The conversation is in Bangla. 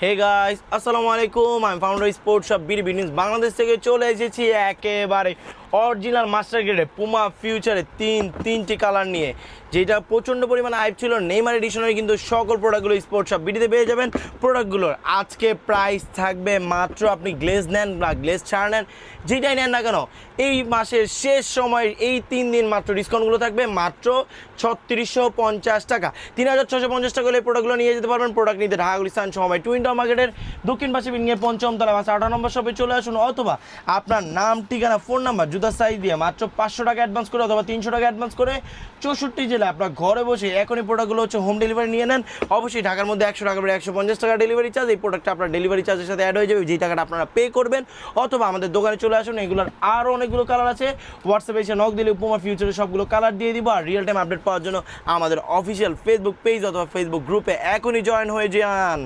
হে গাইস আসসালামু আলাইকুম আমি founder sports of BD business Bangladesh থেকে চলে এসেছি একেবারে অরিজিনাল মাস্টার গ্রেডে পুমা ফিউচারে তিন, তিনটি কালার নিয়ে, যেটা প্রচণ্ড পরিমাণে হাইপ ছিল। নেইমার এডিশনের কিন্তু সকল প্রোডাক্টগুলো স্পোর্টস অফ বিডিতে পেয়ে যাবেন। প্রোডাক্টগুলোর আজকে প্রাইস থাকবে মাত্র আপনি গ্লেজ নেন বা গ্লেজ ছাড় নেন, যেটাই নেন না কেন, এই মাসের শেষ সময়ের এই তিন দিন মাত্র ডিসকাউন্টগুলো থাকবে মাত্র ছত্রিশশো পঞ্চাশ টাকা। তিন হাজার ছশো পঞ্চাশ টাকা হলে প্রোডাক্টগুলো নিয়ে যেতে পারবেন। প্রোডাক্ট নিতে ঢাকা গুলিস্তান সময় টুইন টাউন মার্কেটের দক্ষিণ পাশে বিনিয়ে পঞ্চম তলা বাস আঠারো নম্বর শপে চলে আসুন, অথবা আপনার নাম, ঠিকানা ফোন নাম্বার জুতার সাইজ দিয়ে মাত্র পাঁচশো টাকা অ্যাডভান্স করে অথবা তিনশো টাকা অ্যাডভান্স করে চৌষট্টি জেলা আপনার ঘরে বসে এখনই প্রোডাক্টগুলো হচ্ছে হোম ডেলিভারি নিয়ে নেন। অবশ্যই ঢাকার মধ্যে একশো টাকা করে একশো পঞ্চাশ টাকা ডেলিভারি চার্জ এই প্রোডাক্টটা আপনার ডেলিভারি চার্জের সাথে অ্যাড হয়ে যাবে, যেই টাকাটা আপনারা পে করবেন। অথবা আমাদের দোকানে চলে আসুন, এগুলোর আরও অনেকগুলো কালার আছে। হোয়াটসঅ্যাপে এসে নক দিলে উপমা ফিউচারে সবগুলো কালার দিয়ে দিব আর রিয়েল টাইম আপডেট পাওয়ার জন্য আমাদের অফিসিয়াল ফেসবুক পেজ অথবা ফেসবুক গ্রুপে এখনই জয়েন হয়ে যান।